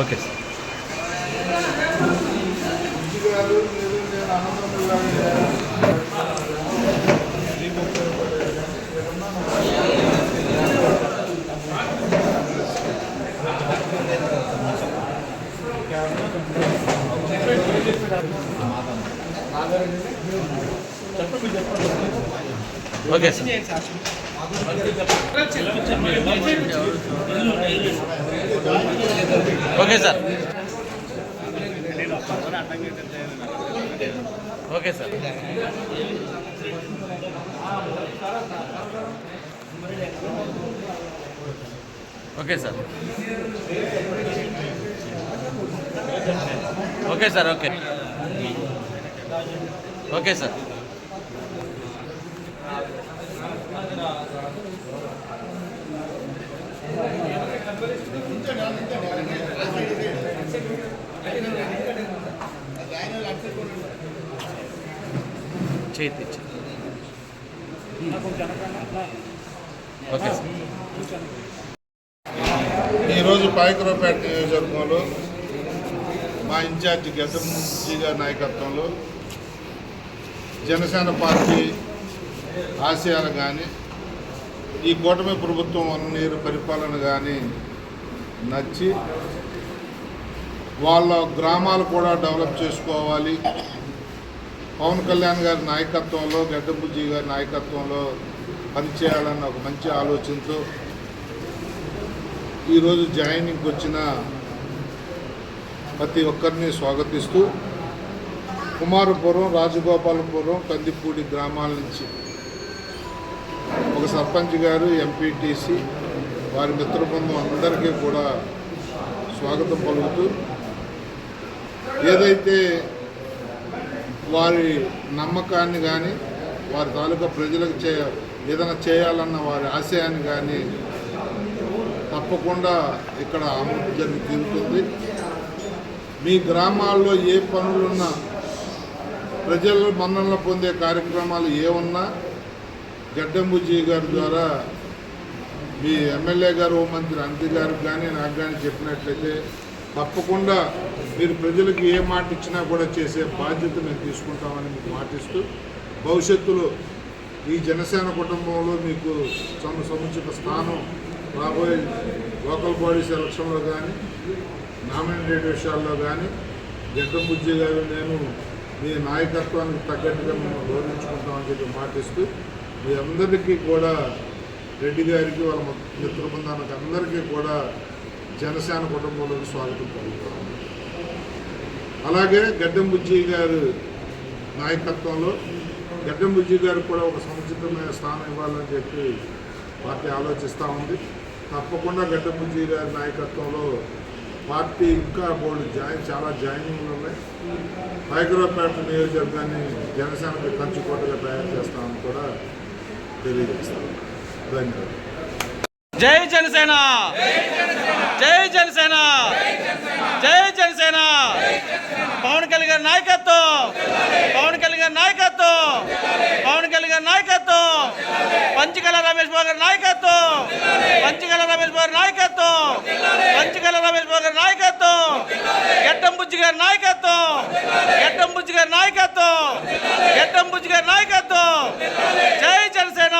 Okay. Sir okay sir. Okay sir. Okay sir. Okay sir. Okay sir okay. Okay sir. చేతి ఈరోజు పాయకరావుపేట నియోజకవర్గంలో మా incharge గతంజీ గారి నాయకత్వంలో జనసేన పార్టీ ఆశయాలు కానీ ఈ కూటమి ప్రభుత్వం వన్ నీరు పరిపాలన కానీ నచ్చి వాళ్ళ గ్రామాలు కూడా డెవలప్ చేసుకోవాలి. పవన్ కళ్యాణ్ గారి నాయకత్వంలో గడ్డబుజ్జి గారి నాయకత్వంలో పనిచేయాలన్న ఒక మంచి ఆలోచనతో ఈరోజు జాయినింగ్కి వచ్చిన ప్రతి ఒక్కరిని స్వాగతిస్తూ కుమారపురం రాజగోపాలపురం కందిపూడి గ్రామాల నుంచి ఒక సర్పంచ్ గారు ఎంపీటీసీ వారి మిత్ర బృందం అందరికీ కూడా స్వాగతం పలుకుతూ ఏదైతే వారి నమ్మకాన్ని కానీ వారి తాలూకా ప్రజలకు చే ఏదైనా చేయాలన్న వారి ఆశయాన్ని కానీ తప్పకుండా ఇక్కడ అమలు జరిగి తీరుతుంది. మీ గ్రామాల్లో ఏ పనులున్నా ప్రజల మన్ననలు పొందే కార్యక్రమాలు ఏ ఉన్నా గడ్డంబుజీ గారి ద్వారా మీ ఎమ్మెల్యే గారు హోంమంత్రి అంతి గారికి కానీ నాకు కానీ చెప్పినట్లయితే తప్పకుండా మీరు ప్రజలకు ఏ మాట ఇచ్చినా కూడా చేసే బాధ్యత మేము తీసుకుంటామని మీకు మాటిస్తూ భవిష్యత్తులో ఈ జనసేన కుటుంబంలో మీకు సమ సముచిత స్థానం రాబోయే లోకల్ బాడీస్ ఎలక్షన్లో కానీ నామినేటెడ్ విషయాల్లో కానీ జగ్గంబుజ్జి గారు నేను మీ నాయకత్వానికి తగ్గట్టుగా మేము గౌరవించుకుంటామని చెప్పి మాటిస్తూ మీ అందరికీ కూడా రెడ్డి గారికి వాళ్ళ మిత్ర బృందానికి అందరికీ కూడా జనసేన కుటుంబంలోకి స్వాగతం పలుకుతాం అలాగే గడ్డం బుజ్జి గారు నాయకత్వంలో గడ్డం బుజ్జి గారికి కూడా ఒక సముచితమైన స్థానం ఇవ్వాలని చెప్పి పార్టీ ఆలోచిస్తూ ఉంది. తప్పకుండా గడ్డం బుజ్జి గారి నాయకత్వంలో పార్టీ ఇంకా బోర్డు జాయిన్ చాలా జాయినింగ్లు ఉన్నాయి. హైదరాబాద్ నియోజకవర్గాన్ని జనసేనకి కంచుకోటగా తయారు చేస్తామని కూడా తెలియజేస్తాను ధన్యవాదాలు జై జనసేన! జై జనసేన! జై జనసేన! పవన్ కళ్యాణ్ గారి నాయకత్వం! పవన్ కళ్యాణ్ నాయకత్వం! పవన్ కళ్యాణ్ నాయకత్వం! పంచకల రమేష్ బాబు గారి నాయకత్వం! పంచకల రమేష్ బాబు నాయకత్వం! పంచకల రమేష్ బాబు గారి నాయకత్వం! ఎట్టంబుజ్జి గారి నాయకత్వం! ఎట్టంబుజ్జి గారి నాయకత్వం! ఎట్టంబుజ్జి గారి నాయకత్వం! జై జనసేన!